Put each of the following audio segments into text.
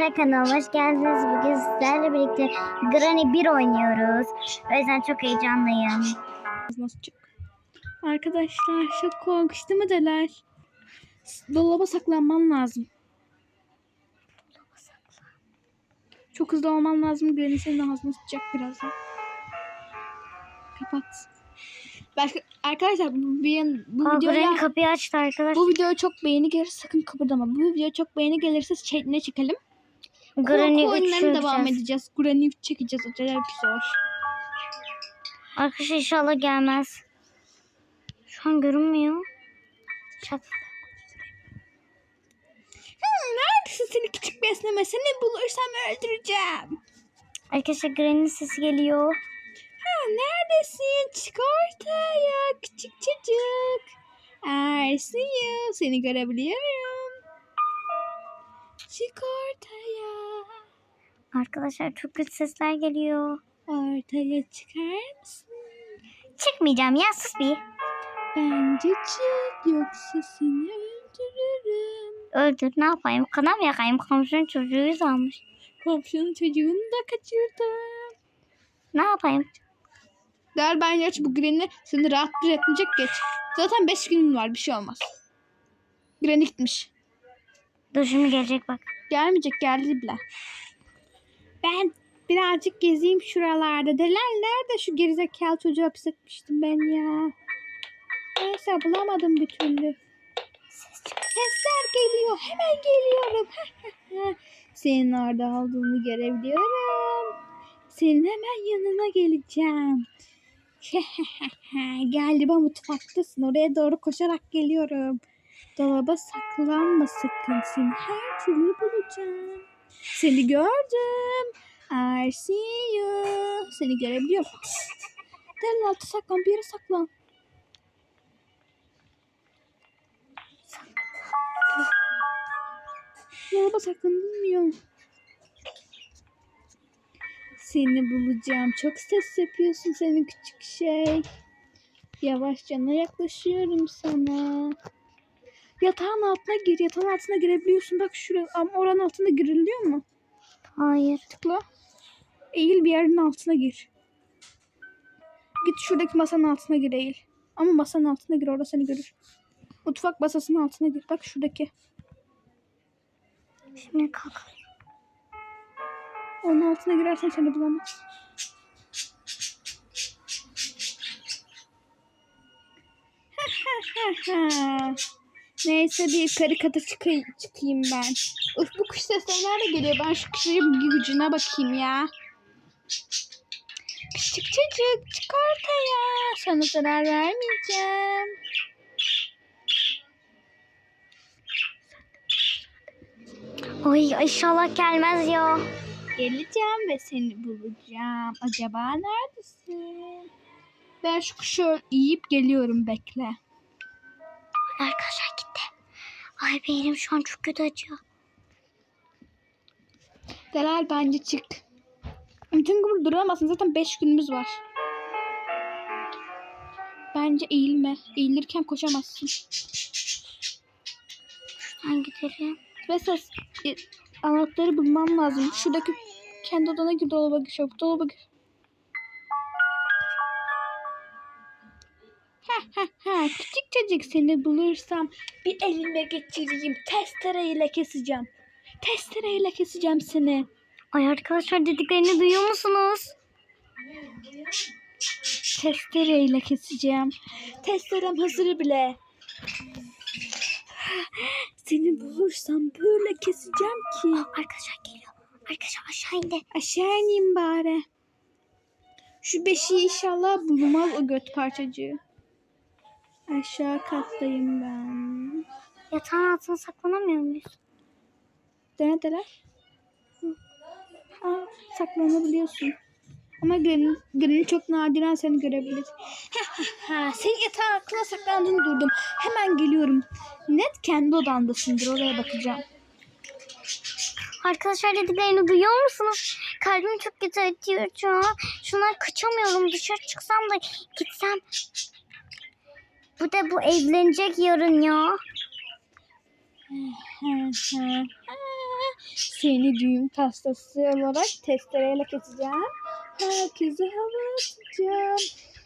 Arkadaşlar kanalıma hoş geldiniz. Bugün sizlerle birlikte Granny 1 oynuyoruz. O yüzden çok heyecanlıyım. Nasıl çık? Arkadaşlar çok korkuştu mu deler? Dolaba saklanman lazım. Çok hızlı olman lazım. Granny senin ağzını tutacak birazdan. Kapat. Başka, arkadaşlar bu, bir, bu Aa, videoya kapıyı açtı arkadaşlar. bu videoya çok beğeni gelirse sakın kıpırdama. Bu videoya çok beğeni gelirse şey, ne çekelim? Granny Korku 3 oyunlarına devam süreceğiz. edeceğiz. Granny 3 çekeceğiz. Acayip zor. Arkadaşlar inşallah gelmez. Şu an görünmüyor. Çat. Hmm, neredesin seni küçük besneme? Seni bulursam öldüreceğim. Arkadaşlar Granny'nin sesi geliyor. Ha, neredesin? Çık ortaya küçük çocuk. Ersin seni görebiliyorum. Çık ortaya. Arkadaşlar çok kötü sesler geliyor. Ortaya çıkar mısın? Çıkmayacağım ya sus bir. Bence çık yoksa seni öldürürüm. Öldür ne yapayım? Kanam yakayım. Komşunun çocuğu almış. Komşunun çocuğunu da kaçırdım. Ne yapayım? Der ben geç bu Granny seni rahat bir etmeyecek geç. Zaten 5 günün var bir şey olmaz. Granny gitmiş. Dur şimdi gelecek bak. Gelmeyecek geldi bile. Ben birazcık gezeyim şuralarda. Delal nerede şu gerizekalı çocuğu hapis etmiştim ben ya. Neyse bulamadım bir türlü. Sesler geliyor. Hemen geliyorum. Senin orada olduğunu görebiliyorum. Senin hemen yanına geleceğim. Galiba mutfaktasın. Oraya doğru koşarak geliyorum. Dolaba saklanma sakın. Seni her türlü bulacağım. Seni gördüm. I see you. Seni görebiliyorum. Delal altı saklan. Bir yere saklan. Dolaba saklanılmıyor. Seni bulacağım. Çok ses yapıyorsun senin küçük şey. Yavaşça yaklaşıyorum sana. Yatağın altına gir. Yatağın altına girebiliyorsun. Bak şuraya. Ama oranın altına giriliyor mu? Hayır. Tıkla. Eğil bir yerin altına gir. Git şuradaki masanın altına gir eğil. Ama masanın altına gir. Orada seni görür. Mutfak masasının altına gir. Bak şuradaki. Şimdi kalk. Onun altına girersen seni bulamaz. Neyse bir yukarı kata çıkayım, çıkayım ben. Uf bu kuş sesleri nerede geliyor? Ben şu kuşun gücüne bakayım ya. Küçük çocuk çık ortaya. Sana zarar vermeyeceğim. Oy inşallah gelmez ya. Geleceğim ve seni bulacağım. Acaba neredesin? Ben şu kuşu yiyip geliyorum bekle. Arkadaşlar. Ay beynim şu an çok kötü acıyor. Delal bence çık. Bütün gün duramazsın. Zaten 5 günümüz var. Bence eğilme. Eğilirken koşamazsın. Şuradan gidelim. Ve ses e, anahtarı bulmam lazım. Şuradaki kendi odana gir dolaba gir. Dolaba gir. Küçük çocuk seni bulursam bir elime geçireyim. Testereyle keseceğim. Testereyle keseceğim seni. Ay arkadaşlar dediklerini duyuyor musunuz? Testereyle keseceğim. Testerem hazır bile. Seni bulursam böyle keseceğim ki. Arkadaşlar geliyor. Arkadaşlar aşağı indi. Aşağı ineyim bari. Şu beşiği inşallah bulmaz o göt parçacığı. Aşağı kattayım ben. Yatağın altına saklanamıyor muyuz? Dene dene. Hı. Aa, saklanabiliyorsun. Ama Granny, Granny çok nadiren seni görebilir. senin yatağın altına saklandığını durdum. Hemen geliyorum. Net kendi odandasındır oraya bakacağım. Arkadaşlar dediklerini duyuyor musunuz? Kalbim çok kötü atıyor şu an. Şundan kaçamıyorum. Dışarı çıksam da gitsem. Bu da bu evlenecek yarın ya. Seni düğüm tastası olarak testereyle keseceğim. Herkese hava atacağım.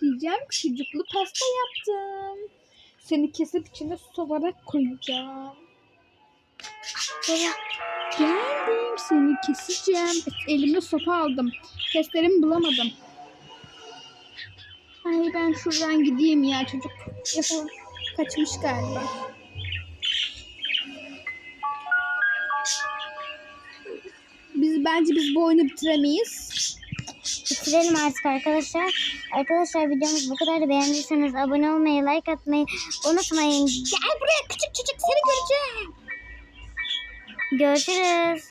Diyeceğim sucuklu pasta yaptım. Seni kesip içine su olarak koyacağım. Geldim seni keseceğim. Elimde sopa aldım. Testerimi bulamadım. Ay ben şuradan gideyim ya çocuk. Yapalım. Kaçmış galiba. Biz bence biz bu oyunu bitiremeyiz. Bitirelim artık arkadaşlar. Arkadaşlar videomuz bu kadar. Beğendiyseniz abone olmayı, like atmayı unutmayın. Gel buraya küçük çocuk seni göreceğim. Görüşürüz.